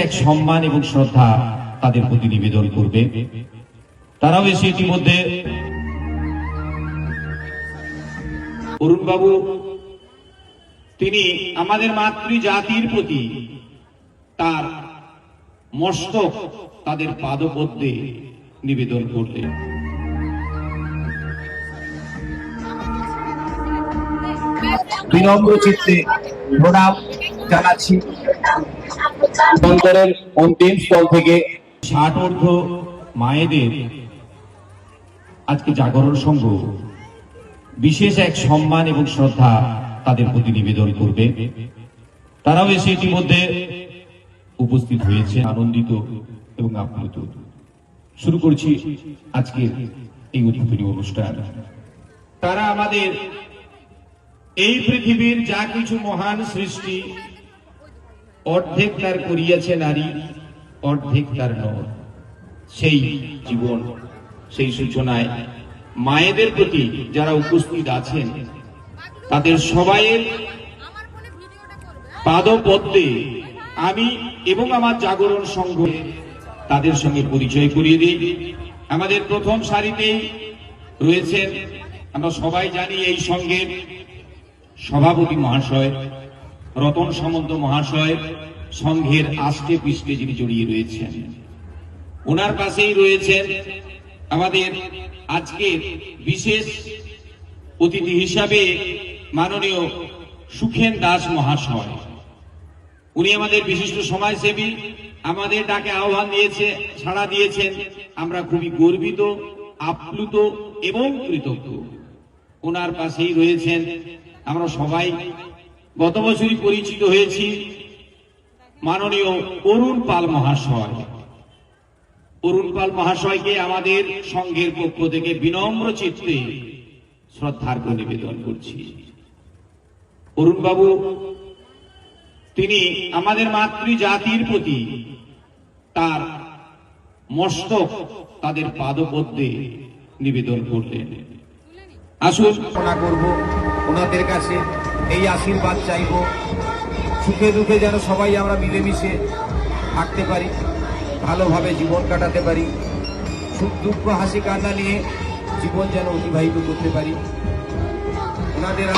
এক সম্মান এবং শ্রদ্ধা তাদের প্রতি নিবেদন করবে। তারাও এসে ইতিমধ্যে অরুণবাবু, তিনি আমাদের মাতৃ জাতির প্রতি তার মস্তক তাদের পাদপদ্মে নিবেদন করলেন। বিনম্র চিত্তে প্রণাম জানাচ্ছি। অন্তরের অন্তিম স্থল থেকে ষাট মায়েদের আজকে জাগরণ সংঘ বিশেষ এক সম্মান এবং শ্রদ্ধা তাদের প্রতি নিবেদন করবে। তারাও এসে ইতিমধ্যে উপস্থিত হয়েছে আনন্দিত এবং আপ্লুত। শুরু করছি আজকে এই উদ্বোধনী অনুষ্ঠান। তারা আমাদের এই পৃথিবীর যা কিছু মহান সৃষ্টি অর্ধেক তার করিয়াছে নারী, অর্ধেক তার নর। সেই জীবন, সেই সূচনায় মায়েদের প্রতি যারা উপস্থিত আছেন, তাদের সবাইয়ের পাদপদ্মে আমি এবং আমার জাগরণ সংঘ তাদের সঙ্গে পরিচয় করিয়ে দিই। আমাদের প্রথম সারিতেই রয়েছেন, আমরা সবাই জানি এই সঙ্গের সভাপতি মহাশয়। রতন সামন্ত মহাশয় সংঘের আষ্টে পৃষ্ঠে যিনি জড়িয়ে রয়েছেন। ওনার পাশেই রয়েছেন আমাদের আজকের বিশেষ অতিথি হিসাবে মাননীয় সুখেন দাস মহাশয়। উনি আমাদের বিশিষ্ট সমাজসেবী, আমাদের ডাকে আহ্বান দিয়েছে, সাড়া দিয়েছেন। আমরা খুবই গর্বিত, আপ্লুত এবং কৃতজ্ঞ। ওনার পাশেই রয়েছেন আমরা সবাই গত বছরই পরিচিত হয়েছি মাননীয় অরুণ পাল মহাশয়। অরুণ পাল মহাশয়কে আমাদের সংঘের পক্ষ থেকে বিনম্র চিত্তে শ্রদ্ধার্ঘ নিবেদন করছি। অরুণ বাবু তিনি আমাদের মাতৃ জাতির প্রতি তার মস্তক, তাদের পাদপদ্মে নিবেদন করলেন। আসুন। করব, ওনাদের কাছে এই আশীর্বাদ চাইব। সুখে দুঃখে যেন সবাই আমরা মিলেমিশে থাকতে পারি, ভালোভাবে জীবন কাটাতে পারি, সুখ দুঃখ হাসি কান্না নিয়ে জীবন যেন অতিবাহিত করতে পারি। ওনাদের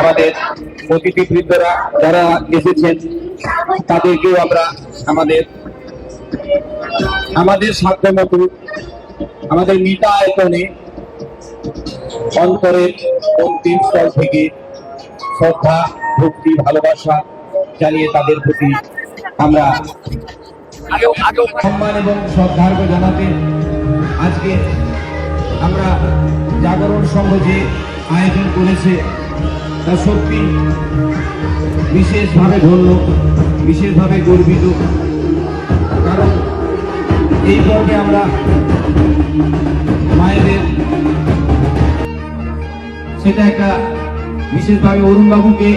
আমাদের অতিথি বৃন্দরা যারা এসেছেন, তাদেরকেও আমরা আমাদের আমাদের সাধ্য মতো আমাদের মিতা আয়তনে অন্তরের অন্তিম স্থল থেকে শ্রদ্ধা, ভক্তি, ভালোবাসা জানিয়ে তাদের প্রতি আমরা সম্মান এবং শ্রদ্ধার্ঘ জানাতে আজকে আমরা জাগরণ সংঘ যে আয়োজন করেছে, তা সত্যি বিশেষভাবে ধন্য, বিশেষভাবে গর্বিত। কারণ এই পর্বে আমরা সেটা একটা বিশেষভাবে অরুণ বাবুকে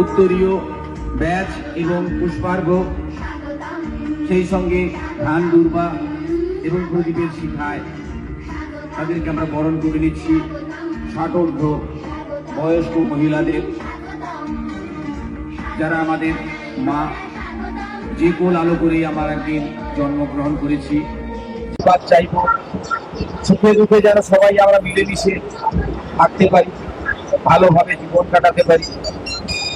উত্তরীয় ব্যাচ এবং পুষ্পার্ঘ, সেই সঙ্গে ধান, দুর্বা এবং প্রদীপের শিখায়। তাদেরকে আমরা বরণ করে নিচ্ছি ষাটোর্ধ বয়স্ক মহিলাদের। যারা আমাদের মা যে কোল আলো করেই আমার একদিন জন্মগ্রহণ করেছি। চাইব। সুখে দুঃখে যেন সবাই আমরা মিলেমিশে থাকতে পারি, ভালোভাবে জীবন কাটাতে পারি,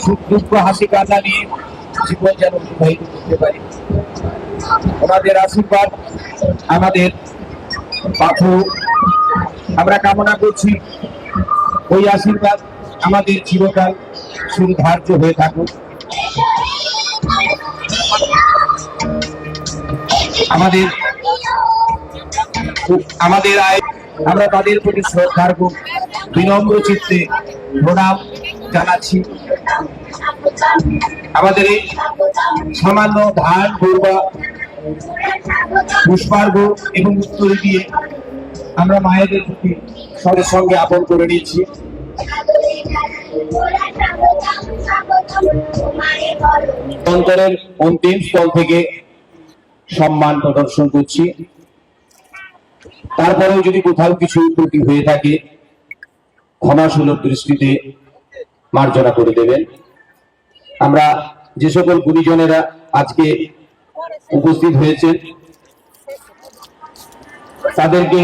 সুখ দুঃখ হাসি কান্না নিয়ে জীবন যেন অতিবাহিত করতে পারি। ওনাদের আশীর্বাদ, আমাদের পাথর, আমরা কামনা করছি, ওই আশীর্বাদ আমাদের চিরকাল সুধার্য হয়ে থাকুক। আমাদের আমাদের আয় আমরা তাদের প্রতি শ্রদ্ধার বিনম্র চিত্তে প্রণাম জানাচ্ছি। আমাদের এই সামান্য ধান গরুয়া পুষ্পার্ঘ এবং উত্তরে দিয়ে আমরা মায়েদের প্রতি সঙ্গে সঙ্গে আপন করে নিচ্ছি অন্তরের অন্তিম স্থল থেকে সম্মান প্রদর্শন করছি। তারপরেও যদি কোথাও কিছু ত্রুটি হয়ে থাকে, ক্ষমাসুলভ দৃষ্টিতে মার্জনা করে দেবেন। আমরা যে সকল গুণীজনেরা আজকে উপস্থিত হয়েছে, তাদেরকে